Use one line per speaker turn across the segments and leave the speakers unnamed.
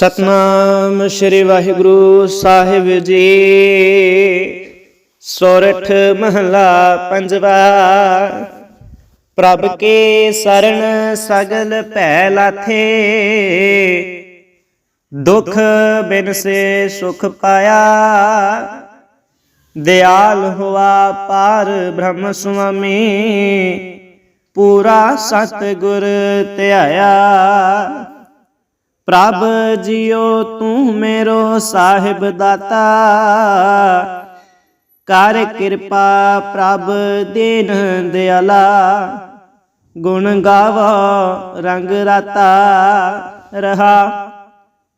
ਸਤਨਾਮ ਸ੍ਰੀ ਵਾਹਿਗੁਰੂ ਸਾਹਿਬ ਜੀ। ਸੋਰਠ ਮਹਲਾ ਪੰਜਵਾ। ਪ੍ਰਭ ਕੇ ਸਰਣ ਸਗਲ ਭੈ ਲਾਥੇ। ਦੁਖ ਬਿਨ ਸੇ ਸੁਖ ਪਾਇਆ। ਦਿਆਲ ਹੁਆ ਪਾਰ ਬ੍ਰਹਮ ਸੁਆਮੀ। ਪੂਰਾ ਸਤ ਗੁਰ ਧਿਆਇਆ। ਪ੍ਰਭ ਜਿਉ ਤੂੰ ਮੇਰੋ ਸਾਹਿਬ ਦਾਤਾ। ਕਰ ਕਿਰਪਾ ਪ੍ਰਭ ਦੀਨ ਦਿਆਲਾ। ਗੁਣ ਗਾਵੋ ਰੰਗ ਰਾਤਾ ਰਹਾ।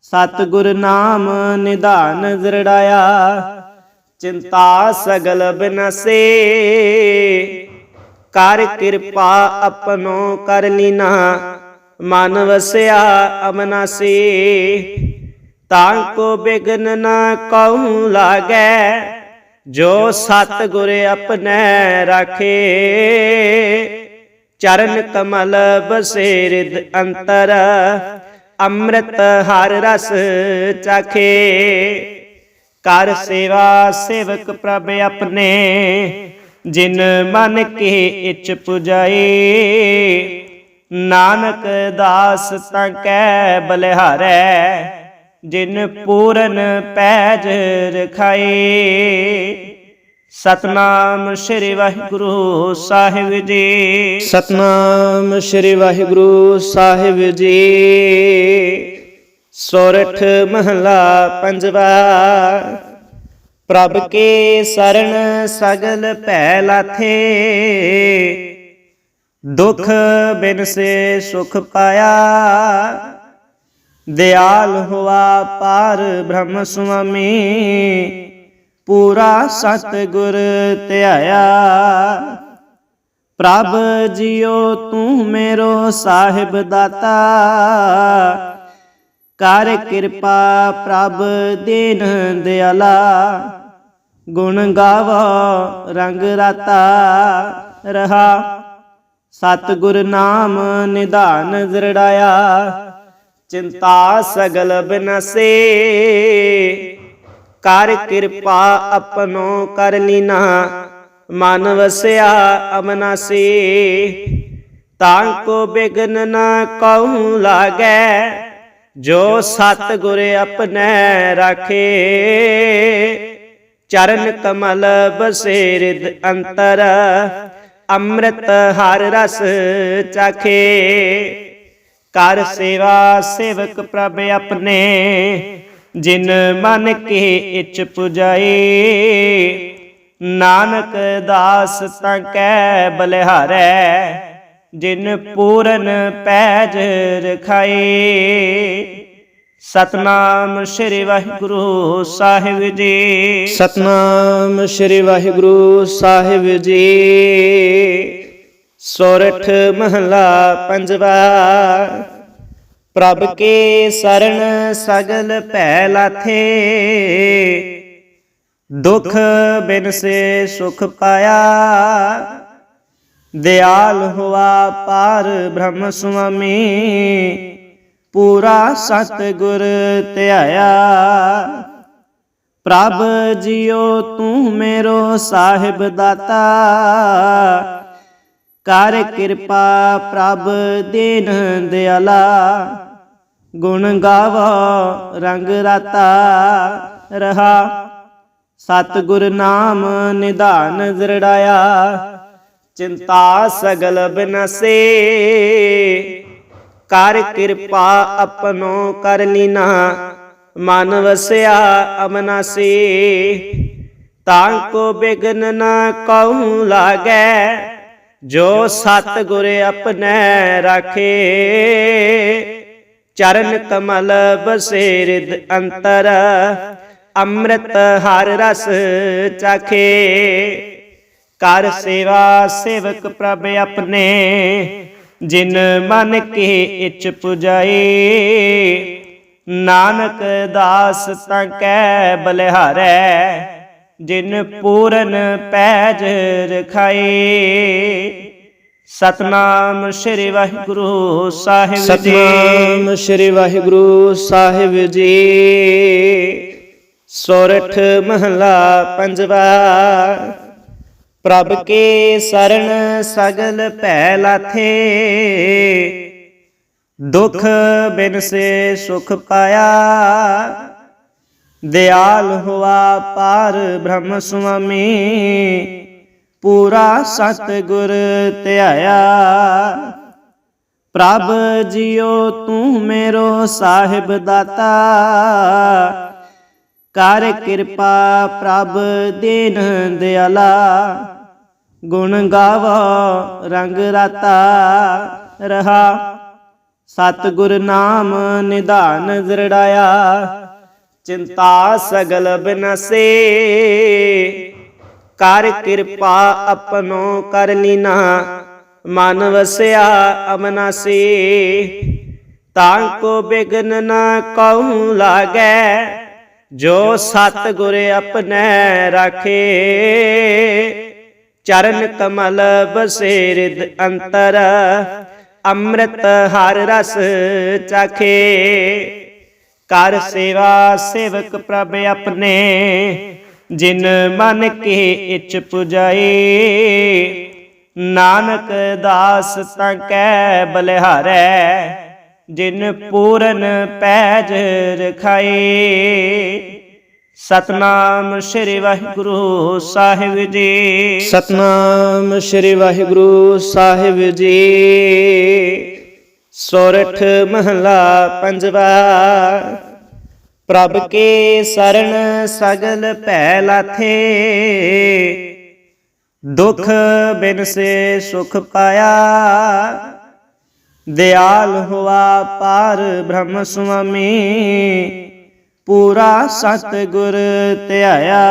ਸਤਗੁਰ ਨਾਮ ਨਿਧਾਨ ਜ਼ਰੜਾਇਆ। ਚਿੰਤਾ ਸਗਲ ਬਿਨਸੇ। ਕਰ ਕਿਰਪਾ ਆਪਣੋ ਕਰ ਲੀਨਾ। ਮਨ ਵਸਿਆ ਅਮਨਾਸੀ ਤਾਂ ਕੋ ਬਿਗਨ ਨਾ ਕਉ ਲਾਗੈ, ਜੋ ਸਤ ਗੁਰ ਆਪਣੈ ਰਾਖੇ। ਚਰਨ ਕਮਲ ਬਸੇ ਰਿਦ ਅੰਤਰ, ਅੰਮ੍ਰਿਤ ਹਰ ਰਸ ਚਾਖੇ। ਕਰ ਸੇਵਾ ਸੇਵਕ ਪ੍ਰਭ ਆਪਣੇ, ਜਿਨ ਮਨ ਕੀ ਇਚ ਪੁਜਾਈ ਨਾਨਕ ਦਾਸ ਤਾਂ ਕੈ ਬਲਿਹਾਰੈ, ਜਿਨ ਪੂਰਨ ਪੈਜ ਰਖਾਏ। ਸਤਨਾਮ ਸ੍ਰੀ ਵਾਹਿਗੁਰੂ ਸਾਹਿਬ ਜੀ। ਸਤਨਾਮ ਸ੍ਰੀ ਵਾਹਿਗੁਰੂ ਸਾਹਿਬ ਜੀ। ਸੋਰਠ ਮਹਲਾ ਪੰਜਵਾ, ਪ੍ਰਭ ਕੇ ਸਰਣ ਸਗਲ ਭੈ ਲਾਥੇ। ਦੁਖ ਬਿਨ ਸੇ ਸੁਖ ਪਾਇਆ। ਦਿਆਲ ਹੁਆ ਪਾਰ ਬ੍ਰਹਮ ਸੁਆਮੀ, ਪੂਰਾ ਸਤ ਗੁਰ ਧਿਆਇਆ। ਪ੍ਰਭ ਜਿਉ ਤੂੰ ਮੇਰੋ ਸਾਹਿਬ ਦਾਤਾ। ਕਰ ਕਿਰਪਾ ਪ੍ਰਭ ਦੀਨ ਦਿਆਲਾ। ਗੁਣ ਗਾਵੋ ਰੰਗ ਰਾਤਾ ਰਹਾ। ਸਤ ਨਾਮ ਨਿਧਾਨ ਜ਼ਰੜਾਇਆ ਚਿੰਤਾ ਸਗਲ ਬਿਨਸੇ। ਕਰ ਕਿਰਪਾ ਆਪਨੋ ਕਰ ਲੀਨਾ, ਮਨ ਵਸਿਆ ਅਮਨਾਸੀ ਤਾਂ ਕੋ ਬਿਗਨ ਨਾ ਕਉ ਲਾਗੈ, ਜੋ ਸਤ ਗੁਰ ਆਪਣੈ ਰਾਖੇ। ਚਰਨ ਕਮਲ ਬਸੇ ਰਿਦ ਅੰਤਰ ਅੰਮ੍ਰਿਤ ਹਰ ਰਸ ਚਾਖੇ। ਕਰ ਸੇਵਾ ਸੇਵਕ ਪ੍ਰਭ ਆਪਣੇ, ਜਿਨ ਮਨ ਕੇ ਇਚ ਪੁਜਾਈ ਨਾਨਕ ਦਾਸ ਤਾਂ ਕੈ ਬਲਿਹਾਰੈ, ਜਿਨ ਪੂਰਨ ਪੈਜ ਰਖਾਏ। ਸਤਨਾਮ ਸ੍ਰੀ ਵਾਹਿਗੁਰੂ ਸਾਹਿਬ ਜੀ। ਸਤਨਾਮ ਸ੍ਰੀ ਵਾਹਿਗੁਰੂ ਸਾਹਿਬ ਜੀ। ਸੋਰਠ ਮਹਲਾ ਪੰਜਵਾ। ਪ੍ਰਭ ਕੇ ਸਰਣ ਸਗਲ ਭੈ ਲਾਥੇ ਦੁਖ ਬਿਨ ਸੇ ਸੁਖ ਪਾਇਆ। ਦਿਆਲ ਹੁਆ ਪਾਰ ਬ੍ਰਹਮ ਸੁਆਮੀ। ਪੂਰਾ ਸਤ ਗੁਰ ਧਿਆਇਆ। ਪ੍ਰਭ ਜਿਉ ਤੂੰ ਮੇਰੋ ਸਾਹਿਬ ਦਾਤਾ। ਕਰ ਕਿਰਪਾ ਪ੍ਰਭ ਦੀਨ ਦਿਆਲਾ। ਗੁਣ ਗਾਵਾ, ਰੰਗ ਰਾਤਾ। ਰਹਾ। ਸਤਗੁਰ ਨਾਮ ਨਿਧਾਨ ਜ਼ਰੜਾਇਆ। ਚਿੰਤਾ ਸਗਲ ਬਿਨਸੇ। ਕਰ ਕਿਰਪਾ ਆਪਣੋ ਕਰ ਲੀਨਾ। ਮਨ ਵਸਿਆ ਅਮਨਾਸੀ ਤਾਂ ਕੋ ਬਿਗਨ ਨ ਕਉ ਲਾਗੈ। ਜੋ ਸਤ ਗੁਰ ਆਪਣੈ ਰਾਖੇ, ਚਰਨ ਕਮਲ ਬਸੇ ਅੰਤਰ, ਅੰਮ੍ਰਿਤ ਹਰ ਰਸ ਚਾਖੇ। ਕਰ ਸੇਵਾ ਸੇਵਕ ਪ੍ਰਭ ਆਪਣੇ ਜਿਨ ਮਨ ਕੇ ਇਚ ਪੁਜਾਈ ਨਾਨਕ ਦਾਸ ਤਾਂ ਕੈ ਬਲਿਹਾਰੈ, ਜਿਨ ਪੂਰਨ ਪੈਜ ਰਖਾਏ। ਸਤਨਾਮ ਸ੍ਰੀ ਵਾਹਿਗੁਰੂ ਸਾਹਿਬ ਜੀ।
ਸਤਨਾਮ ਸ੍ਰੀ ਵਾਹਿਗੁਰੂ ਸਾਹਿਬ ਜੀ। ਸੋਰਠ ਮਹਲਾ ਪੰਜਵਾ।
ਪ੍ਰਭ ਕੇ ਸਰਣ ਸਗਲ ਭੈ ਲਾਥੇ ਦੁਖ ਬਿਨ ਸੇ ਸੁਖ ਪਾਇਆ। ਦਿਆਲ ਹੁਆ ਪਾਰ ਬ੍ਰਹਮ ਸੁਆਮੀ। ਪੂਰਾ ਸਤ ਗੁਰ ਧਿਆਇਆ। ਪ੍ਰਭ ਜਿਉ ਤੂੰ ਮੇਰੋ ਸਾਹਿਬ ਦਾਤਾ। ਕਰ ਕਿਰਪਾ ਪ੍ਰਭ ਦੀਨ ਦਿਆਲਾ। ਗੁਣ ਗਾਵਾ, ਰੰਗ ਰਾਤਾ ਰਹਾ। ਸਤ ਗੁਰ ਨਾਮ ਨਿਧਾਨ ਜ਼ਰੜਾਇਆ। ਚਿੰਤਾ ਸਗਲ ਬਿਨਸੇ। ਕਰ ਕਿਰਪਾ ਆਪਣੋ ਕਰ ਲੀਨਾ। ਮਨ ਵਸਿਆ ਅਮਨਾਸੀ। ਤਾਂ ਕੋ ਬਿਗਨ ਨ ਕਉ ਲਾਗੈ। ਜੋ ਸਤ ਗੁਰ ਆਪਣੈ ਰਾਖੇ ਚਰਨ ਕਮਲ ਬਸੇ ਰਿਦ ਅੰਤਰ ਅੰਮ੍ਰਿਤ ਹਰ ਰਸ ਚਾਖੇ। ਕਰ ਸੇਵਾ ਸੇਵਕ ਪ੍ਰਭ ਆਪਣੇ ਜਿਨ ਮਨ ਕੇ ਇਚ ਪੁਜਾਏ। ਨਾਨਕ ਦਾਸ ਤਾਂ ਕੈ ਬਲਿਹਾਰੈ ਜਿਨ ਪੂਰਨ ਪੈਜ ਰਖਾਏ। ਸਤਨਾਮ ਸ੍ਰੀ ਵਾਹਿਗੁਰੂ ਸਾਹਿਬ ਜੀ।
ਸਤਨਾਮ ਸ੍ਰੀ ਵਾਹਿਗੁਰੂ ਸਾਹਿਬ ਜੀ। ਸੋਰਠ ਮਹਲਾ ਪੰਜਵਾ,
ਪ੍ਰਭ ਕੇ ਸਰਣ ਸਗਲ ਭੈ ਲਾਥੇ। ਦੁਖ ਬਿਨ ਸੇ ਸੁਖ ਪਾਇਆ। ਦਿਆਲ ਹੁਆ ਪਾਰ ਬ੍ਰਹਮ ਸੁਆਮੀ, ਪੂਰਾ ਸਤ ਗੁਰ ਧਿਆਇਆ।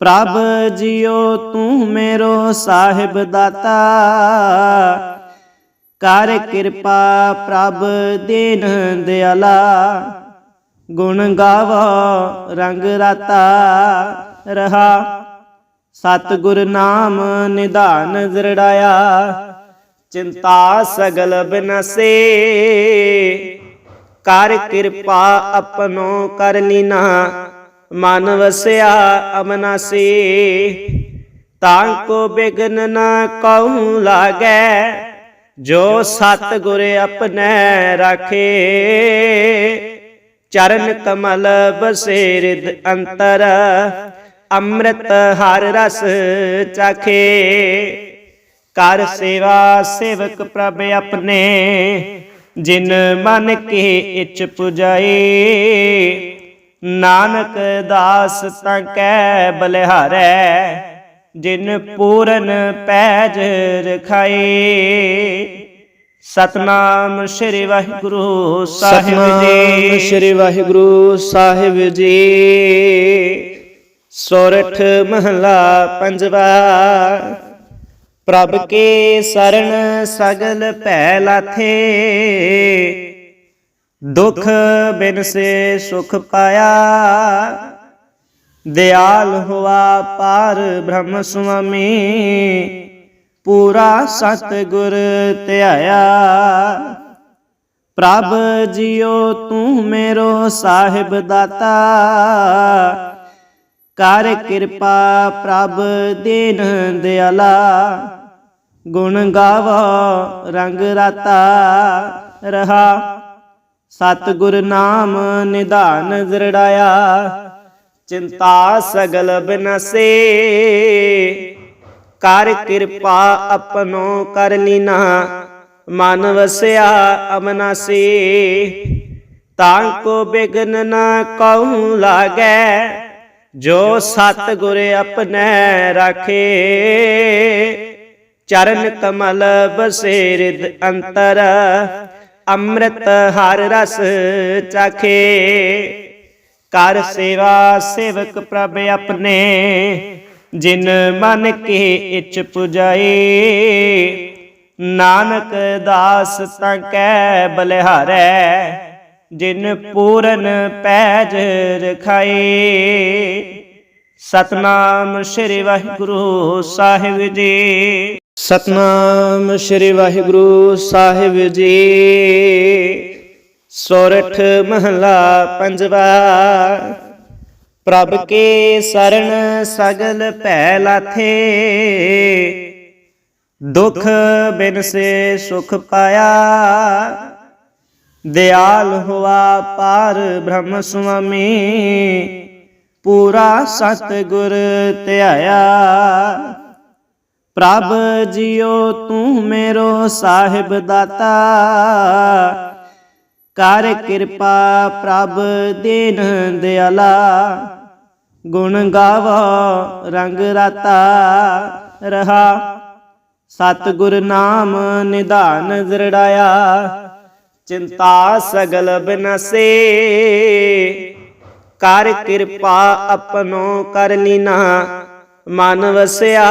ਪ੍ਰਭ ਜਿਉ ਤੂੰ ਮੇਰੋ ਸਾਹਿਬ ਦਾਤਾ, ਕਰ ਕਿਰਪਾ ਪ੍ਰਭ ਦੀਨ ਦਿਆਲਾ। ਗੁਣ ਗਾਵੋ ਰੰਗ ਰਾਤਾ, ਰਹਾ ਸਤਗੁਰ ਨਾਮ ਨਿਧਾਨ ਜ਼ਰੜਾਇਆ ਚਿੰਤਾ ਸਗਲ ਬਿਨਸੇ। ਕਰ ਕਿਰਪਾ ਆਪਣੋ ਕਰ ਲੀਨਾ, ਮਨ ਵਸਿਆ ਅਮਨਾਸੀ ਤਾਂ ਕੋ ਬਿਗਨ ਨਾ ਕਉ ਲਾਗੈ, ਜੋ ਸਤ ਗੁਰ ਆਪਣੈ ਰਾਖੇ। ਚਰਨ ਕਮਲ ਬਸੇ ਰਿਦ ਅੰਤਰ, ਅੰਮ੍ਰਿਤ ਹਰ ਰਸ ਚਾਖੇ। ਕਰ ਸੇਵਾ ਸੇਵਕ ਪ੍ਰਭ ਆਪਣੇ, ਜਿਨ ਮਨ ਕੇ ਇਚ ਪੁਜਾਏ। ਨਾਨਕ ਦਾਸ ਤਾਂ ਕੈ ਬਲਿਹਾਰੈ, ਜਿਨ ਪੂਰਨ ਪੈਜ ਰਖਾਏ। ਸਤਨਾਮ ਸ੍ਰੀ ਵਾਹਿਗੁਰੂ ਸਾਹਿਬ ਜੀ।
ਸ੍ਰੀ ਵਾਹਿਗੁਰੂ ਸਾਹਿਬ ਜੀ। ਸੋਰਠ ਮਹਲਾ ਪੰਜਵਾ
ਪ੍ਰਭ ਕੇ ਸਰਣ ਸਗਲ ਭੈ ਲਾਥੇ ਦੁਖ ਬਿਨ ਸੇ ਸੁਖ ਪਾਇਆ। ਦਿਆਲ ਹੁਆ ਪਾਰ ਬ੍ਰਹਮ ਸੁਆਮੀ। ਪੂਰਾ ਸਤ ਗੁਰ ਧਿਆਇਆ। ਪ੍ਰਭ ਜਿਉ ਤੂੰ ਮੇਰੋ ਸਾਹਿਬ ਦਾਤਾ। ਕਰ ਕਿਰਪਾ ਪ੍ਰਭ ਦੀਨ ਦਿਆਲਾ। ਗੁਣ ਗਾਵਾ, ਰੰਗ ਰਾਤਾ ਰਹਾ। ਸਤ ਗੁਰ ਨਾਮ ਨਿਧਾਨ ਜ਼ਰੜਾਇਆ। ਚਿੰਤਾ ਸਗਲ ਬਿਨਸੇ। ਕਰ ਕਿਰਪਾ ਆਪਣੋ ਕਰ ਲੀਨਾ। ਮਨ ਵਸਿਆ ਅਮਨਾਸੀ। ਤਾਂ ਕੋ ਬਿਗਨ ਨ ਕਉ ਲਾਗੈ। ਜੋ ਸਤ ਗੁਰ ਆਪਣੈ ਰਾਖੇ ਚਰਨ ਕਮਲ ਬਸੇ ਰਿਦ ਅੰਤਰ ਅੰਮ੍ਰਿਤ ਹਰ ਰਸ ਚਾਖੇ। ਕਰ ਸੇਵਾ ਸੇਵਕ ਪ੍ਰਭ ਆਪਣੇ ਜਿਨ ਮਨ ਕੇ ਇਚ ਪੁਜਾਏ। ਨਾਨਕ ਦਾਸ ਤਾਂ ਕੈ ਬਲਿਹਾਰੈ ਜਿਨ ਪੂਰਨ ਪੈਜ ਰਖਾਏ। ਸਤਨਾਮ ਸ੍ਰੀ ਵਾਹਿਗੁਰੂ ਸਾਹਿਬ ਜੀ। ਸਤਨਾਮ ਸ੍ਰੀ ਵਾਹਿਗੁਰੂ ਸਾਹਿਬ ਜੀ। ਸੋਰਠ ਮਹਲਾ ਪੰਜਵਾ। ਪ੍ਰਭ ਕੇ ਸਰਣ ਸਗਲ ਭੈ ਲਾਥੇ। ਦੁਖ ਬਿਨ ਸੇ ਸੁਖ ਪਾਇਆ। ਦਿਆਲ ਹੁਆ ਪਾਰ ਬ੍ਰਹਮ ਸੁਆਮੀ, ਪੂਰਾ ਸਤ ਗੁਰ ਧਿਆਇਆ। ਪ੍ਰਭ ਜਿਉ ਤੂੰ ਮੇਰੋ ਸਾਹਿਬ ਦਾਤਾ, ਕਰ ਕਿਰਪਾ ਪ੍ਰਭ ਦੀਨ ਦਿਆਲਾ। ਗੁਣ ਗਾਵਾ ਰੰਗ ਰਾਤਾ, ਰਹਾ ਸਤ ਗੁਰ ਨਾਮ ਨਿਧਾਨ ਜ਼ਰੜਾਇਆ। ਚਿੰਤਾ ਸਗਲ ਬਿਨਸੇ। ਕਰ ਕਿਰਪਾ ਆਪਣੋ ਕਰ ਲੀਨਾ, ਮਨ ਵਸਿਆ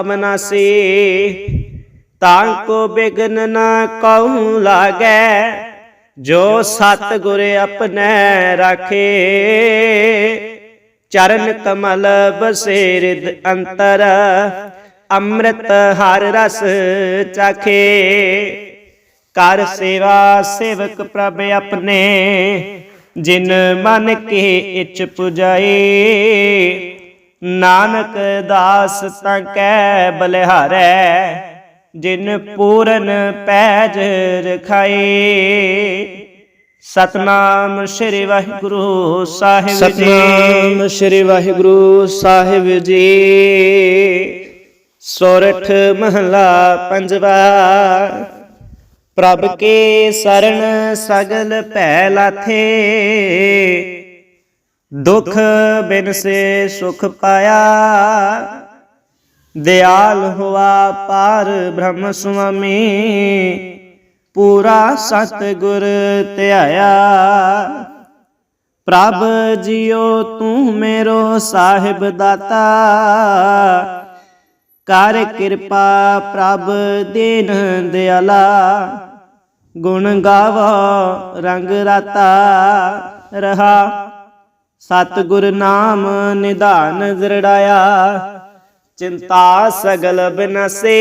ਅਮਨਾਸੀ। ਤਾਂ ਕੋ ਬਿਗਨ ਨ ਕਉ ਲਾਗੈ, ਜੋ ਸਤ ਗੁਰ ਆਪਣੈ ਰਾਖੇ। ਚਰਨ ਕਮਲ ਬਸੇ ਰਿਦ ਅੰਤਰ, ਅੰਮ੍ਰਿਤ ਹਰ ਰਸ ਚਾਖੇ। ਕਰ ਸੇਵਾ ਸੇਵਕ ਪ੍ਰਭ ਆਪਣੇ, ਜਿਨ ਮਨ ਕੇ ਇਚ ਪੁਜਾਏ। ਨਾਨਕ ਦਾਸ ਤਾਂ ਕੈ ਬਲਿਹਾਰੈ, ਜਿਨ ਪੂਰਨ ਪੈਜ ਰਖਾਏ। ਸਤਨਾਮ ਸ੍ਰੀ ਵਾਹਿਗੁਰੂ ਸਾਹਿਬ ਜੀ। ਸਤਨਾਮ ਸ੍ਰੀ ਵਾਹਿਗੁਰੂ ਸਾਹਿਬ ਜੀ। ਸੋਰਠ ਮਹਲਾ ਪੰਜਵਾ। ਪ੍ਰਭ ਕੇ ਸਰਣ ਸਗਲ ਭੈ ਲਾਥੇ। ਦੁਖ ਬਿਨ ਸੇ ਸੁਖ ਪਾਇਆ। ਦਿਆਲ ਹੁਆ ਪਾਰ ਬ੍ਰਹਮ ਸੁਆਮੀ। ਪੂਰਾ ਸਤ ਗੁਰ ਧਿਆਇਆ। ਪ੍ਰਭ ਜਿਉ ਤੂੰ ਮੇਰੋ ਸਾਹਿਬ ਦਾਤਾ। ਕਰ ਕਿਰਪਾ ਪ੍ਰਭ ਦੀਨ ਦਿਆਲਾ। ਗੁਣ ਗਾਵੋ, ਰੰਗ ਰਾਤਾ ਰਹਾ। ਸਤ ਗੁਰ ਨਾਮ ਨਿਧਾਨ ਜ਼ਰੜਾਇਆ, ਚਿੰਤਾ ਸਗਲ ਬਿਨਸੇ।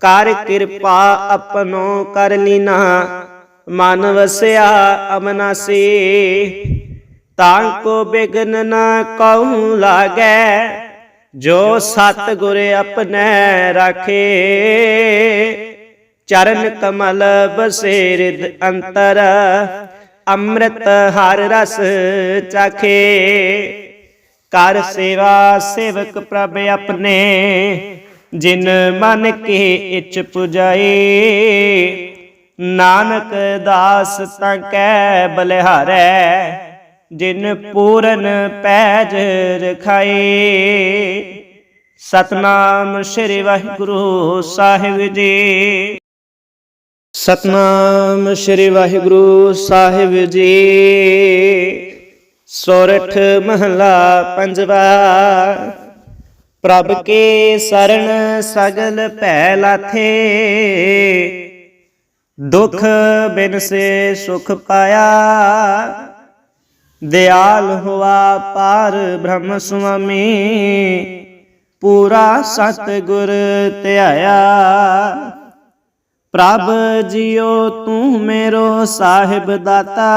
ਕਰ ਕਿਰਪਾ ਆਪਣੋ ਕਰ ਲੀਨਾ, ਮਨ ਵਸਿਆ ਅਮਨਾਸੀ। ਤਾਂ ਕੋ ਬਿਗਨ ਨਾ ਕਉ ਲਾਗੇ, ਜੋ ਸਤ ਗੁਰ ਆਪਣੈ ਰਾਖੇ। ਚਰਨ ਕਮਲ ਬਸੇ ਅੰਤਰ, ਅੰਮ੍ਰਿਤ ਹਰ ਰਸ ਚਾਖੇ। ਕਰ ਸੇਵਾ ਸੇਵਕ ਪ੍ਰਭ ਆਪਣੇ, ਜਿਨ ਮਨ ਕੇ ਇਚ ਪੁਜਾਏ। ਨਾਨਕ ਦਾਸ ਤਾਂ ਕੈ ਬਲਿਹਾਰੈ, ਜਿਨ ਪੂਰਨ ਪੈਜ ਰਖਾਏ। ਸਤਨਾਮ ਸ੍ਰੀ ਵਾਹਿਗੁਰੂ ਸਾਹਿਬ ਜੀ। ਸਤਨਾਮ ਸ੍ਰੀ ਵਾਹਿਗੁਰੂ ਸਾਹਿਬ ਜੀ। ਸੋਰਠ ਮਹਲਾ ਪੰਜਵਾ, ਪ੍ਰਭ ਕੇ ਸਰਣ ਸਗਲ ਭੈ ਲਾਥੇ ਦੁਖ ਬਿਨ ਸੇ ਸੁਖ ਪਾਇਆ। ਦਿਆਲ ਹੁਆ ਪਾਰ ਬ੍ਰਹਮ ਸੁਆਮੀ। ਪੂਰਾ ਸਤ ਗੁਰ ਧਿਆਇਆ। ਪ੍ਰਭ ਜਿਉ ਤੂੰ ਮੇਰੋ ਸਾਹਿਬ ਦਾਤਾ।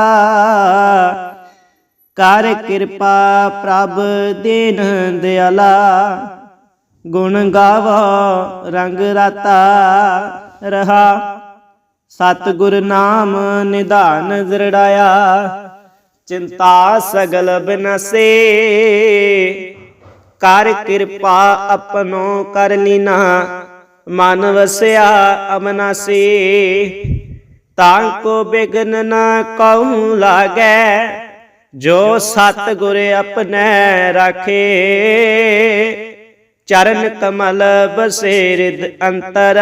ਕਰ ਕਿਰਪਾ ਪ੍ਰਭ ਦੀਨ ਦਿਆਲਾ। ਗੁਣ ਗਾਵੋ ਰੰਗ ਰਾਤਾ ਰਹਾ। ਸਤਗੁਰ ਨਾਮ ਨਿਧਾਨ ਜ਼ਰੜਾਇਆ। ਚਿੰਤਾ ਸਗਲ ਬਿਨਸੇ। ਕਰ ਕਿਰਪਾ ਆਪਣੋ ਕਰ ਲੀਨਾ ਮਨ ਵਸਿਆ ਅਮਨਾਸੀ ਤਾਂ ਕੋ ਬਿਗਨ ਨਾ ਕਉ ਲਾਗੈ, ਜੋ ਸਤ ਗੁਰ ਆਪਣੈ ਰਾਖੇ। ਚਰਨ ਕਮਲ ਬਸੇ ਅੰਤਰ,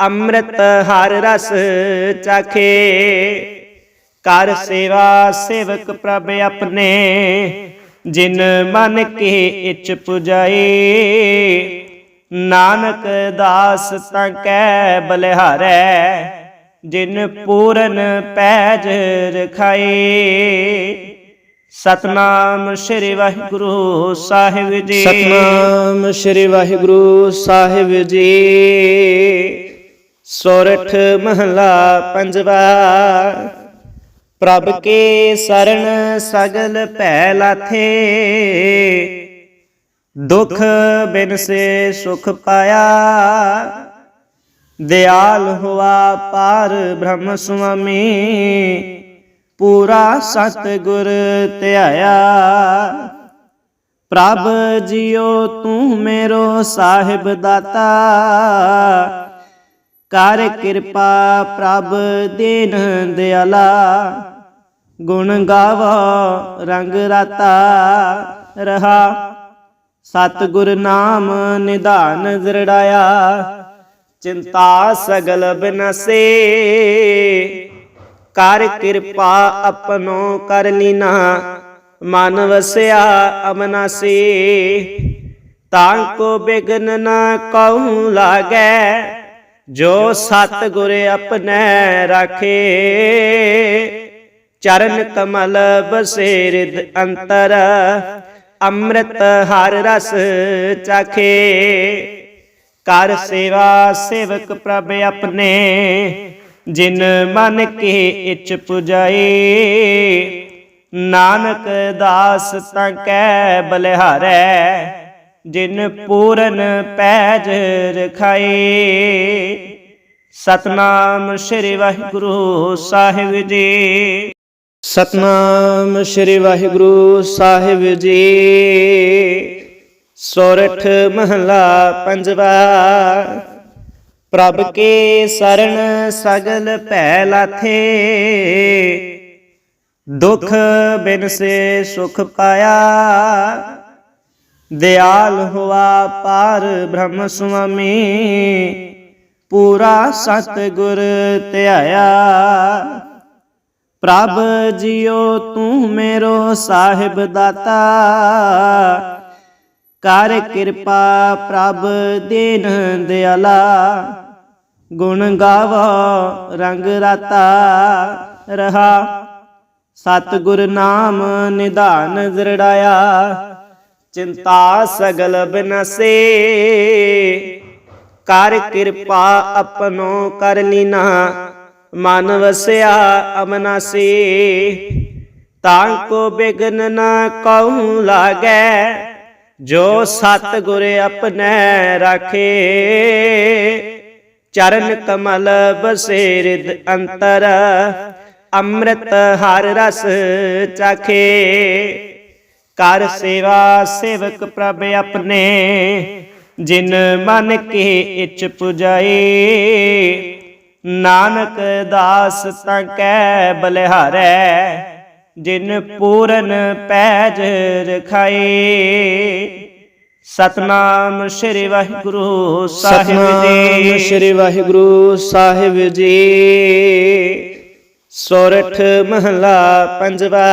ਅੰਮ੍ਰਿਤ ਹਰ ਰਸ ਚਾਖੇ। ਕਰ ਸੇਵਾ ਸੇਵਕ ਪ੍ਰਭ ਆਪਣੇ, ਜਿਨ ਮਨ ਕੇ ਇਚ ਪੁਜਾਏ। ਨਾਨਕ ਦਾਸ ਤਾਂ ਕੈ ਬਲਿਹਾਰੈ, ਜਿਨ ਪੂਰਨ ਪੈਜ ਰਖਾਏ। ਸਤਨਾਮ ਸ੍ਰੀ ਵਾਹਿਗੁਰੂ ਸਾਹਿਬ ਜੀ।
ਸਤਨਾਮ ਸ੍ਰੀ ਵਾਹਿਗੁਰੂ ਸਾਹਿਬ ਜੀ।
ਸੋਰਠ ਮਹਲਾ ਪੰਜਵਾ, ਪ੍ਰਭ ਕੇ ਸਰਣ ਸਗਲ ਭੈ ਲਾਥੇ। ਦੁਖ ਬਿਨ ਸੇ ਸੁਖ ਪਾਇਆ। ਦਿਆਲ ਹੁਆ ਪਾਰ ਬ੍ਰਹਮ ਸੁਆਮੀ, ਪੂਰਾ ਸਤ ਗੁਰ ਧਿਆਇਆ। ਪ੍ਰਭ ਜਿਉ ਤੂੰ ਮੇਰੋ ਸਾਹਿਬ ਦਾਤਾ। ਕਰ ਕਿਰਪਾ ਪ੍ਰਭ ਦੀਨ ਦਿਆਲਾ। ਗੁਣ ਗਾਵੋ ਰੰਗ ਰਾਤਾ ਰਹਾ। ਸਤਿਗੁਰ ਨਾਮ ਨਿਧਾਨ ਜ਼ਰੜਾਇਆ ਚਿੰਤਾ ਸਗਲ ਬਿਨਸੇ। ਕਰ ਕਿਰਪਾ ਆਪਣੋ ਕਰ ਲੀਨਾ, ਮਨ ਵਸਿਆ ਅਮਨਾਸੀ ਤਾਂ ਕੋ ਬਿਗਨ ਨਾ ਕਉ ਲਾਗੈ, ਜੋ ਸਤ ਗੁਰ ਆਪਣੈ ਰਾਖੇ। ਚਰਨ ਕਮਲ ਬਸੇ ਰਿਦ ਅੰਤਰ ਅੰਮ੍ਰਿਤ ਹਰ ਰਸ ਚਾਖੇ। ਕਰ ਸੇਵਾ ਸੇਵਕ ਪ੍ਰਭ ਆਪਣੇ, ਜਿਨ ਮਨ ਕੇ ਇਚ ਪੁਜਾਈ ਨਾਨਕ ਦਾਸ ਤਾਂ ਕੈ ਬਲਿਹਾਰੈ, ਜਿਨ ਪੂਰਨ ਪੈਜ ਰਖਾਈ ਸਤਨਾਮ ਸ੍ਰੀ ਵਾਹਿਗੁਰੂ ਸਾਹਿਬ ਜੀ।
ਸਤਨਾਮ ਸ੍ਰੀ ਵਾਹਿਗੁਰੂ ਸਾਹਿਬ ਜੀ।
ਸੋਰਠ ਮਹਲਾ ਪੰਜਵਾ। ਪ੍ਰਭ ਕੇ ਸਰਣ ਸਗਲ ਭੈ ਲਾਥੇ ਦੁਖ ਬਿਨ ਸੇ ਸੁਖ ਪਾਇਆ। ਦਿਆਲ ਹੁਆ ਪਾਰ ਬ੍ਰਹਮ ਸੁਆਮੀ। ਪੂਰਾ ਸਤ ਗੁਰ ਧਿਆਇਆ। ਪ੍ਰਭ ਜਿਉ ਤੂੰ ਮੇਰੋ ਸਾਹਿਬ ਦਾਤਾ। ਕਰ ਕਿਰਪਾ ਪ੍ਰਭ ਦੀਨ ਦਿਆਲਾ। ਗੁਣ ਗਾਵੋ ਰੰਗ ਰਾਤਾ ਰਹਾ। ਸਤਿਗੁਰ ਨਾਮ ਨਿਧਾਨ ਜ਼ਰੜਾਇਆ। ਚਿੰਤਾ ਸਗਲ ਬਿਨਸੇ। ਕਰ ਕਿਰਪਾ ਆਪਣੋ ਕਰ ਲੀਨਾ ਮਨ ਵਸਿਆ ਅਮਨਾਸੀ ਤਾਂ ਕੋ ਬਿਗਨ ਨ ਕਉ ਲਾਗੈ, ਜੋ ਸਤ ਗੁਰ ਆਪਣੈ ਰਾਖੇ। ਚਰਨ ਕਮਲ ਬਸੇ ਰਿਦ ਅੰਤਰ, ਅੰਮ੍ਰਿਤ ਹਰ ਰਸ ਚਾਖੇ। ਕਰ ਸੇਵਾ ਸੇਵਕ ਪ੍ਰਭ ਆਪਣੇ, ਜਿਨ ਮਨ ਕੀ ਇਚ ਪੁਜਾਈ ਨਾਨਕ ਦਾਸ ਤਾਂ ਕੈ ਬਲਿਹਾਰੈ, ਜਿਨ ਪੂਰਨ ਪੈਜ ਰਖਾਏ। ਸਤਨਾਮ ਸ੍ਰੀ ਵਾਹਿਗੁਰੂ ਸਾਹਿਬ ਜੀ।
ਸ੍ਰੀ ਵਾਹਿਗੁਰੂ ਸਾਹਿਬ ਜੀ।
ਸੋਰਠ ਮਹਲਾ ਪੰਜਵਾ,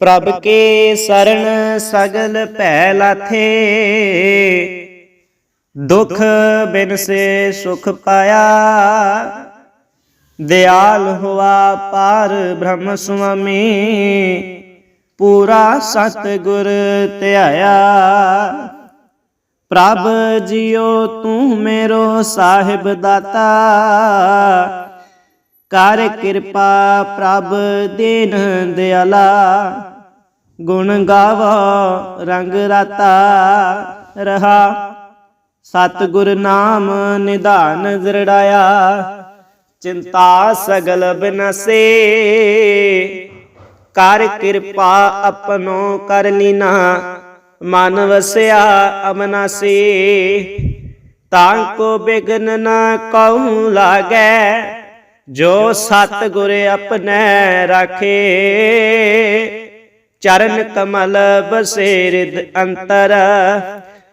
ਪ੍ਰਭ ਕੇ ਸਰਣ ਸਗਲ ਭੈ ਲਾਥੇ। ਦੁਖ ਬਿਨ ਸੇ ਸੁਖ ਪਾਇਆ। ਦਿਆਲ ਹੁਆ ਪਾਰ ਬ੍ਰਹਮ ਸੁਆਮੀ, ਪੂਰਾ ਸਤ ਗੁਰ ਧਿਆਇਆ। ਪ੍ਰਭ ਜਿਉ ਤੂੰ ਮੇਰੋ ਸਾਹਿਬ ਦਾਤਾ। ਕਰ ਕਿਰਪਾ ਪ੍ਰਭ ਦੀਨ ਦਿਆਲਾ। ਗੁਣ ਗਾਵੋ ਰੰਗ ਰਾਤਾ ਰਹਾ। ਸਤਿਗੁਰ ਨਾਮ ਨਿਧਾਨ ਜ਼ਰੜਾਇਆ, ਚਿੰਤਾ ਸਗਲ ਬਿਨਸੇ। ਕਰ ਕਿਰਪਾ ਆਪਣੋ ਕਰ ਲੀਨਾ, ਮਨ ਵਸਿਆ ਅਮਨਾਸੀ। ਤਾਂ ਕੋ ਬਿਗਨ ਨਾ ਕਉ ਲਾਗੈ, ਜੋ ਸਤ ਗੁਰ ਆਪਣੈ ਰਾਖੇ। ਚਰਨ ਕਮਲ ਬਸੇ ਰਿਦ ਅੰਤਰ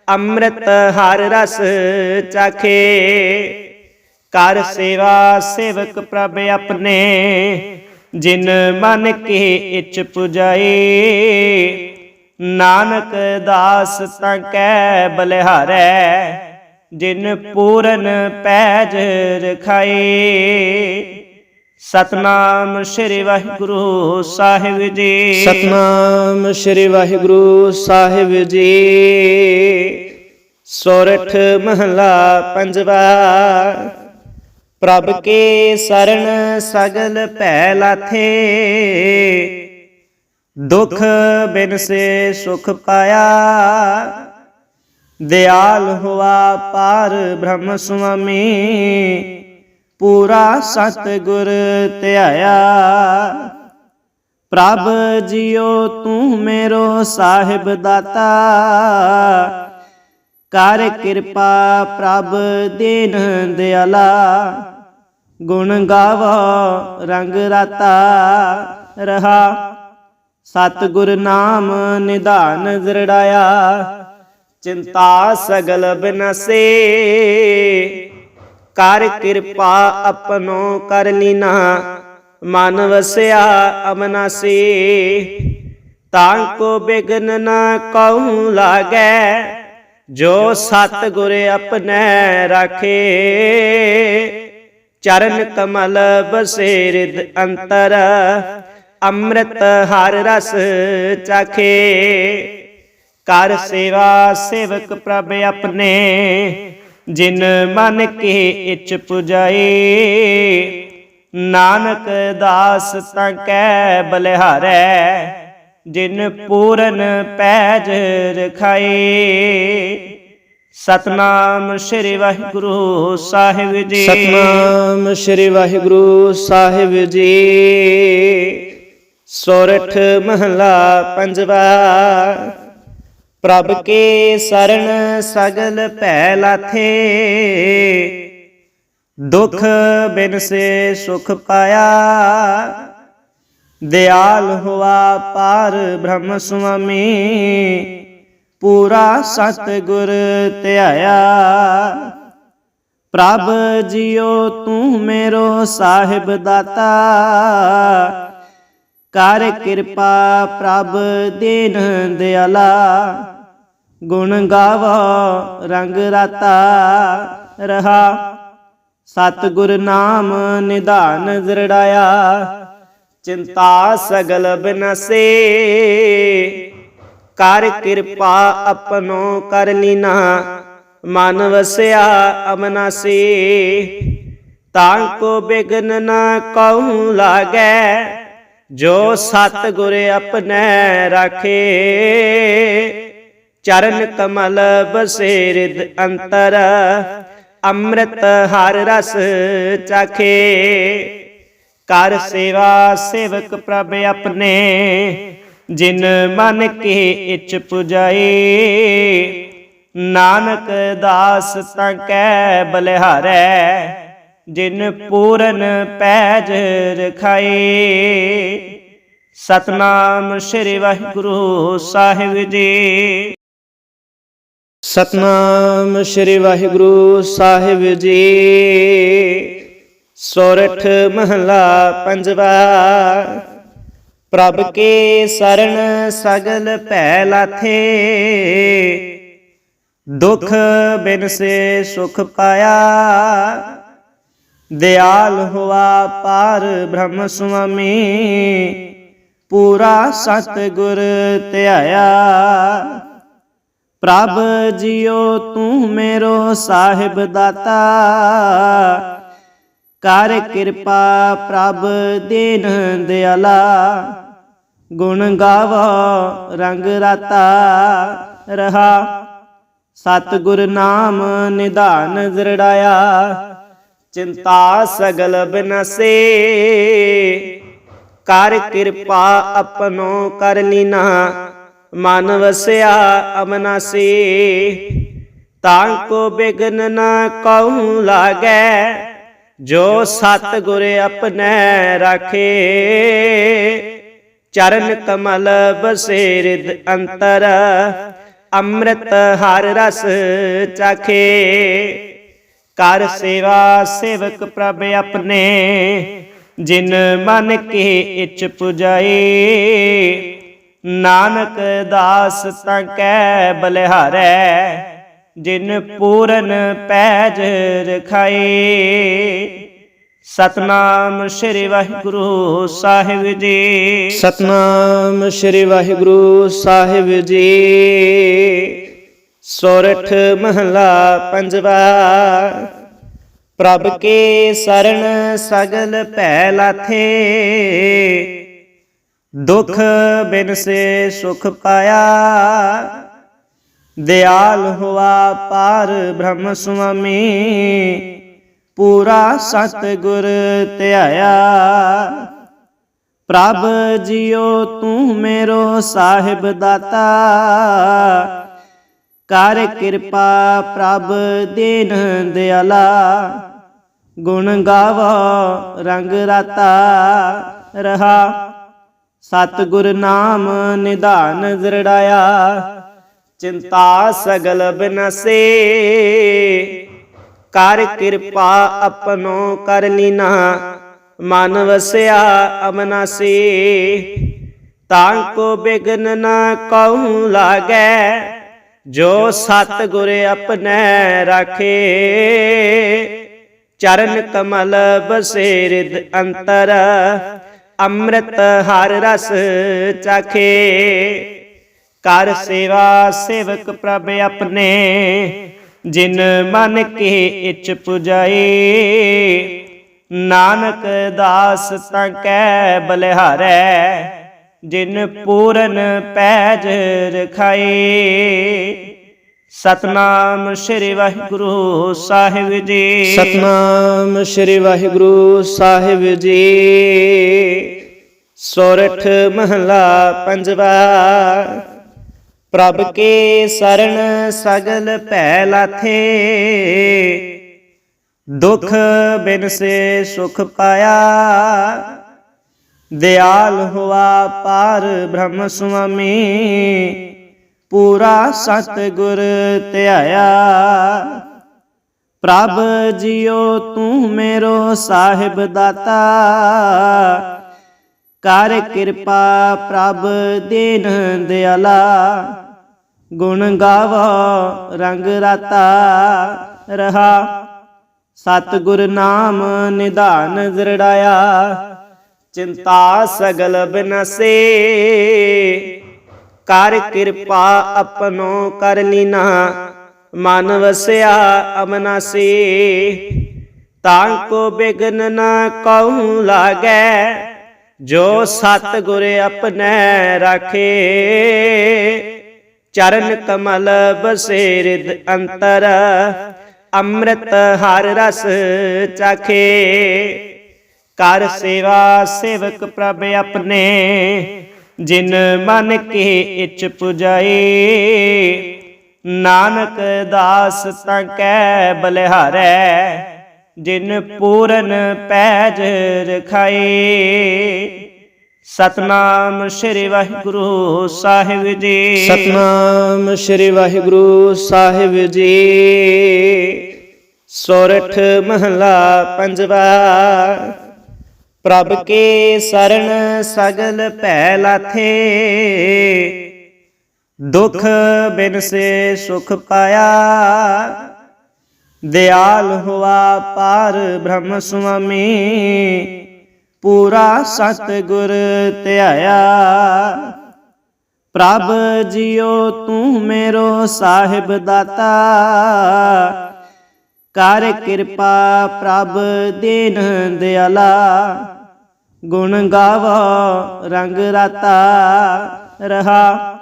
ਅੰਮ੍ਰਿਤ ਹਰ ਰਸ ਚਾਖੇ। ਕਰ ਸੇਵਾ ਸੇਵਕ ਪ੍ਰਭ ਆਪਣੇ, ਜਿਨ ਮਨ ਕੇ ਇਚ ਪੁਜਾਈ ਨਾਨਕ ਦਾਸ ਤਾਂ ਕੈ ਬਲਿਹਾਰੈ, ਜਿਨ ਪੂਰਨ ਪੈਜ ਰਖਾਏ। ਸਤਨਾਮ ਸ੍ਰੀ ਵਾਹਿਗੁਰੂ ਸਾਹਿਬ ਜੀ।
ਸਤਨਾਮ ਸ੍ਰੀ ਵਾਹਿਗੁਰੂ ਸਾਹਿਬ ਜੀ।
ਸੋਰਠ ਮਹਲਾ ਪੰਜਵਾ, ਪ੍ਰਭ ਕੇ ਸਰਣ ਸਗਲ ਭੈ ਲਾਥੇ ਦੁਖ ਬਿਨ ਸੇ ਸੁਖ ਪਾਇਆ। ਦਿਆਲ ਹੁਆ ਪਾਰ ਬ੍ਰਹਮ ਸੁਆਮੀ। ਪੂਰਾ ਸਤ ਗੁਰ ਧਿਆਇਆ। ਪ੍ਰਭ ਜਿਉ ਤੂੰ ਮੇਰੋ ਸਾਹਿਬ ਦਾਤਾ। ਕਰ ਕਿਰਪਾ ਪ੍ਰਭ ਦੀਨ ਦਿਆਲਾ। ਗੁਣ ਗਾਵੋ, ਰੰਗ ਰਾਤਾ। ਰਹਾ, ਸਤਗੁਰ ਨਾਮ ਨਿਧਾਨ ਜ਼ਰੜਾਇਆ। ਚਿੰਤਾ ਸਗਲ ਬਿਨਸੇ। ਕਰ ਕਿਰਪਾ ਆਪਣੋ ਕਰ ਲੀਨਾ। ਮਨ ਵਸਿਆ ਅਮਨਾਸੀ ਤਾਂ ਕੋ ਬਿਗਨ ਨਾ ਕਉ ਲਾਗੈ। ਜੋ ਸਤ ਗੁਰ ਆਪਣੈ ਰਾਖੇ। ਚਰਨ ਕਮਲ ਬਸੇ ਰਿਦ ਅੰਤਰ। ਅੰਮ੍ਰਿਤ ਹਰ ਰਸ ਚਾਖੇ। ਕਰ ਸੇਵਾ ਸੇਵਕ ਪ੍ਰਭ ਆਪਣੇ। ਜਿਨ ਮਨ ਕੇ ਇਚ ਪੁਜਾਏ, ਨਾਨਕ ਦਾਸ ਤਾਂ ਕੈ ਬਲਿਹਾਰੈ, ਜਿਨ ਪੂਰਨ ਪੈਜ ਰਖਾਏ। ਸਤਨਾਮ ਸ੍ਰੀ ਵਾਹਿਗੁਰੂ ਸਾਹਿਬ ਜੀ।
ਸਤਨਾਮ ਸ੍ਰੀ ਵਾਹਿਗੁਰੂ ਸਾਹਿਬ ਜੀ।
ਸੋਰਠ ਮਹਲਾ ਪੰਜਵਾ। ਪ੍ਰਭ ਕੇ ਸਰਣ ਸਗਲ ਭੈ ਲਾਥੇ। ਦੁਖ ਬਿਨ ਸੇ ਸੁਖ ਪਾਇਆ। ਦਿਆਲ ਹੁਆ ਪਾਰ ਬ੍ਰਹਮ ਸੁਆਮੀ। ਪੂਰਾ ਸਤ ਗੁਰ ਧਿਆਇਆ। ਪ੍ਰਭ ਜਿਉ ਤੂੰ ਮੇਰੋ ਸਾਹਿਬ ਦਾਤਾ। ਕਰ ਕਿਰਪਾ ਪ੍ਰਭ ਦੀਨ ਦਿਆਲਾ। ਗੁਣ ਗਾਵੋ, ਰੰਗ ਰਾਤਾ ਰਹਾ। ਸਤ ਗੁਰ ਨਾਮ ਨਿਧਾਨ ਜ਼ਰੜਾਇਆ, ਚਿੰਤਾ ਸਗਲ ਬਿਨਸੇ। ਕਰ ਕਿਰਪਾ ਆਪਣੋ ਕਰ ਲੀਨਾ, ਮਨ ਵਸਿਆ ਅਮਨਾਸੀ। ਤਾਂ ਕੋ ਬਿਗਨ ਨਾ ਕਉ ਲਾਗੇ, ਜੋ ਸਤ ਗੁਰ ਆਪਣੈ ਰਾਖੇ। ਚਰਨ ਕਮਲ ਬਸੇ ਅੰਤਰ, ਅੰਮ੍ਰਿਤ ਹਰ ਰਸ ਚਾਖੇ। ਕਰ ਸੇਵਾ ਸੇਵਕ ਪ੍ਰਭ ਆਪਣੇ, ਜਿਨ ਮਨ ਕੇ ਇਚ ਪੁਜਾਏ। ਨਾਨਕ ਦਾਸ ਤਾਂ ਕੈ ਬਲਿਹਾਰੈ, ਜਿਨ ਪੂਰਨ ਪੈਜ ਰਖਾਏ। ਸਤਨਾਮ ਸ੍ਰੀ ਵਾਹਿਗੁਰੂ ਸਾਹਿਬ ਜੀ।
ਸਤਨਾਮ ਸ੍ਰੀ ਵਾਹਿਗੁਰੂ ਸਾਹਿਬ ਜੀ।
ਸੋਰਠ ਮਹਲਾ ਪੰਜਵਾ। ਪ੍ਰਭ ਕੇ ਸਰਣ ਸਗਲ ਭੈ ਲਾਥੇ। ਦੁਖ ਬਿਨ ਸੇ ਸੁਖ ਪਾਇਆ। ਦਿਆਲ ਹੁਆ ਪਾਰ ਬ੍ਰਹਮ ਸੁਆਮੀ। ਪੂਰਾ ਸਤ ਗੁਰ ਧਿਆਇਆ। ਪ੍ਰਭ ਜਿਉ ਤੂੰ ਮੇਰੋ ਸਾਹਿਬ ਦਾਤਾ। ਕਰ ਕਿਰਪਾ ਪ੍ਰਭ ਦੀਨ ਦਿਆਲਾ। ਗੁਣ ਗਾਵੋ ਰੰਗ ਰਾਤਾ ਰਹਾ। ਸਤਗੁਰ ਨਾਮ ਨਿਧਾਨ ਜ਼ਰੜਾਇਆ। ਚਿੰਤਾ ਸਗਲ ਬਿਨਸੇ। ਕਰ ਕਿਰਪਾ ਆਪਣੋ ਕਰ ਲੀਨਾ ਮਨ ਵਸਿਆ ਅਮਨਾਸੀ ਤਾਂ ਕੋ ਬਿਗਨ ਨਾ ਕਉ ਲਾਗੈ, ਜੋ ਸਤ ਗੁਰ ਆਪਣੈ ਰਾਖੇ। ਚਰਨ ਕਮਲ ਬਸੇ ਰਿਦ ਅੰਤਰ, ਅੰਮ੍ਰਿਤ ਹਰ ਰਸ ਚਾਖੇ। ਕਰ ਸੇਵਾ ਸੇਵਕ ਪ੍ਰਭ ਆਪਣੇ, ਜਿਨ ਮਨ ਕੇ ਇਚ ਪੁਜਾਏ। ਨਾਨਕ ਦਾਸ ਤਾਂ ਕੈ ਬਲਿਹਾਰੈ, ਜਿਨ ਪੂਰਨ ਪੈਜ ਰਖਾਏ। ਸਤਨਾਮ ਸ੍ਰੀ ਵਾਹਿਗੁਰੂ ਸਾਹਿਬ ਜੀ।
ਸਤਨਾਮ ਸ੍ਰੀ ਵਾਹਿਗੁਰੂ ਸਾਹਿਬ ਜੀ।
ਸੋਰਠ ਮਹਲਾ ਪੰਜਵਾ, ਪ੍ਰਭ ਕੇ ਸਰਣ ਸਗਲ ਭੈ ਲਾਥੇ। ਦੁਖ ਬਿਨ ਸੇ ਸੁਖ ਪਾਇਆ। ਦਿਆਲ ਹੁਆ ਪਾਰ ਬ੍ਰਹਮ ਸੁਆਮੀ, ਪੂਰਾ ਸਤ ਗੁਰ ਧਿਆਇਆ। ਪ੍ਰਭ ਜੀਓ ਤੂੰ ਮੇਰੋ ਸਾਹਿਬ ਦਾਤਾ। ਕਰ ਕਿਰਪਾ ਪ੍ਰਭ ਦੀਨ ਦਿਆਲਾ। ਗੁਣ ਗਾਵਾ ਰੰਗ ਰਾਤਾ, ਰਹਾ ਸਤ ਗੁਰ ਨਾਮ ਨਿਧਾਨ ਜ਼ਰੜਾਇਆ, ਚਿੰਤਾ ਸਗਲ ਬਿਨਸੇ। ਕਰ ਕਿਰਪਾ ਆਪਣੋ ਕਰ ਲੀਨਾ, ਮਨ ਵਸਿਆ ਅਮਨਾਸੀ। ਤਾਂ ਕੋ ਬਿਗਨ ਨਾ ਕਉ ਲਾਗੈ, ਜੋ ਸਤ ਗੁਰ ਆਪਣੈ ਰਾਖੇ। ਚਰਨ ਕਮਲ ਬਸੇ ਅੰਤਰ ਅੰਮ੍ਰਿਤ ਹਰ ਰਸ ਚਾਖੇ। ਕਰ ਸੇਵਾ ਸੇਵਕ ਪ੍ਰਭ ਆਪਣੇ, ਜਿਨ ਮਨ ਕੇ ਇਚ ਪੁਜਾਏ। ਨਾਨਕ ਦਾਸ ਤਾਂ ਕੈ ਬਲਿਹਾਰੈ, ਜਿਨ ਪੂਰਨ ਪੈਜ ਰਖਾਏ। ਸਤਨਾਮ ਸ੍ਰੀ ਵਾਹਿਗੁਰੂ ਸਾਹਿਬ ਜੀ।
ਸਤਨਾਮ ਸ੍ਰੀ ਵਾਹਿਗੁਰੂ ਸਾਹਿਬ ਜੀ।
ਸੋਰਠ ਮਹਲਾ ਪੰਜਵਾ, ਪ੍ਰਭ ਕੇ ਸਰਣ ਸਗਲ ਭੈ ਲਾਥੇ। ਦੁਖ ਬਿਨ ਸੇ ਸੁਖ ਪਾਇਆ। ਦਿਆਲ ਹੁਆ ਪਾਰ ਬ੍ਰਹਮ ਸੁਆਮੀ। ਪੂਰਾ ਸਤ ਗੁਰ ਧਿਆਇਆ। ਪ੍ਰਭ ਜੀਓ, ਤੂੰ ਮੇਰੋ ਸਾਹਿਬ ਦਾਤਾ। ਕਰ ਕਿਰਪਾ ਪ੍ਰਭ ਦੀਨ ਦਿਆਲਾ। ਗੁਣ ਗਾਵੋ, ਰੰਗ ਰਾਤਾ। ਰਹਾ, ਸਤਗੁਰ ਨਾਮ ਨਿਧਾਨ ਜ਼ਰੜਾਇਆ। ਚਿੰਤਾ ਸਗਲ ਬਿਨਸੇ। ਕਰ ਕਿਰਪਾ ਆਪਣੋ ਕਰ ਲੀਨਾ। ਮਨ ਵਸਿਆ ਅਮਨਾਸੀ ਤਾਂ ਕੋ ਬਿਗਨ ਨਾ ਕਉ ਲਾਗੈ। ਜੋ ਸਤ ਗੁਰ ਆਪਣੈ ਰਾਖੇ। ਚਰਨ ਕਮਲ ਬਸੇ ਰਿਦ ਅੰਤਰ। ਅੰਮ੍ਰਿਤ ਹਰ ਰਸ ਚਾਖੇ। ਕਰ ਸੇਵਾ ਸੇਵਕ ਪ੍ਰਭ ਆਪਣੇ। ਜਿਨ ਮਨ ਕੇ ਇਚ ਪੁਜਾਏ, ਨਾਨਕ ਦਾਸ ਤਾਂ ਕੈ ਬਲਿਹਾਰੈ, ਜਿਨ ਪੂਰਨ ਪੈਜ ਰਖਾਏ। ਸਤਨਾਮ ਸ੍ਰੀ ਵਾਹਿਗੁਰੂ ਸਾਹਿਬ ਜੀ।
ਸਤਨਾਮ ਸ੍ਰੀ ਵਾਹਿਗੁਰੂ ਸਾਹਿਬ ਜੀ।
ਸੋਰਠ ਮਹਲਾ ਪੰਜਵਾ ਪ੍ਰਭ ਕੇ ਸਰਣ ਸਗਲ ਭੈ ਲਾਥੇ। ਦੁਖ ਬਿਨ ਸੇ ਸੁਖ ਪਾਇਆ। ਦਿਆਲ ਹੁਆ ਪਾਰ ਬ੍ਰਹਮ ਸੁਆਮੀ। ਪੂਰਾ ਸਤ ਗੁਰ ਧਿਆਇਆ। ਪ੍ਰਭ ਜੀਓ ਤੂੰ ਮੇਰੋ ਸਾਹਿਬ ਦਾਤਾ। ਕਰ ਕਿਰਪਾ ਪ੍ਰਭ ਦੀਨ ਦਿਆਲਾ। ਗੁਣ ਗਾਵੋ, ਰੰਗ ਰਾਤਾ ਰਹਾ।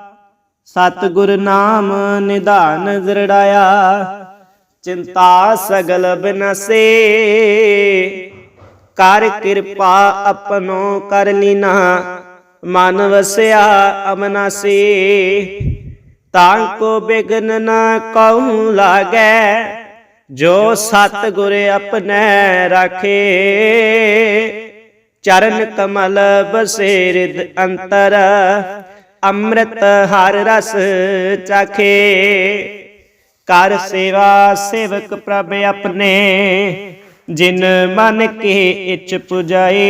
ਸਤ ਗੁਰ ਨਾਮ ਨਿਧਾਨ ਜ਼ਰੜਾਇਆ, ਚਿੰਤਾ ਸਗਲ ਬਿਨਸੇ। ਕਰ ਕਿਰਪਾ ਆਪਣੋ ਕਰ ਲੀਨਾ, ਮਨ ਵਸਿਆ ਅਮਨਾਸੀ। ਤਾਂ ਕੋ ਬਿਗਨ ਨਾ ਕਉ ਲਾਗੈ, ਜੋ ਸਤ ਗੁਰ ਆਪਣੈ ਰਾਖੇ। ਚਰਨ ਕਮਲ ਬਸੇ ਅੰਤਰ, ਅੰਮ੍ਰਿਤ ਹਰ ਰਸ ਚਾਖੇ। ਕਰ ਸੇਵਾ ਸੇਵਕ ਪ੍ਰਭ ਆਪਣੇ, ਜਿਨ ਮਨ ਕੇ ਇਚ ਪੁਜਾਏ।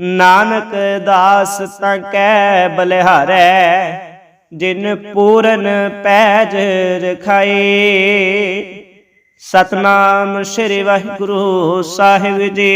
ਨਾਨਕ ਦਾਸ ਤਾਂ ਕੈ ਬਲਿਹਾਰੈ, ਜਿਨ ਪੂਰਨ ਪੈਜ ਰਖਾਏ। ਸਤਨਾਮ ਸ੍ਰੀ ਵਾਹਿਗੁਰੂ ਸਾਹਿਬ ਜੀ।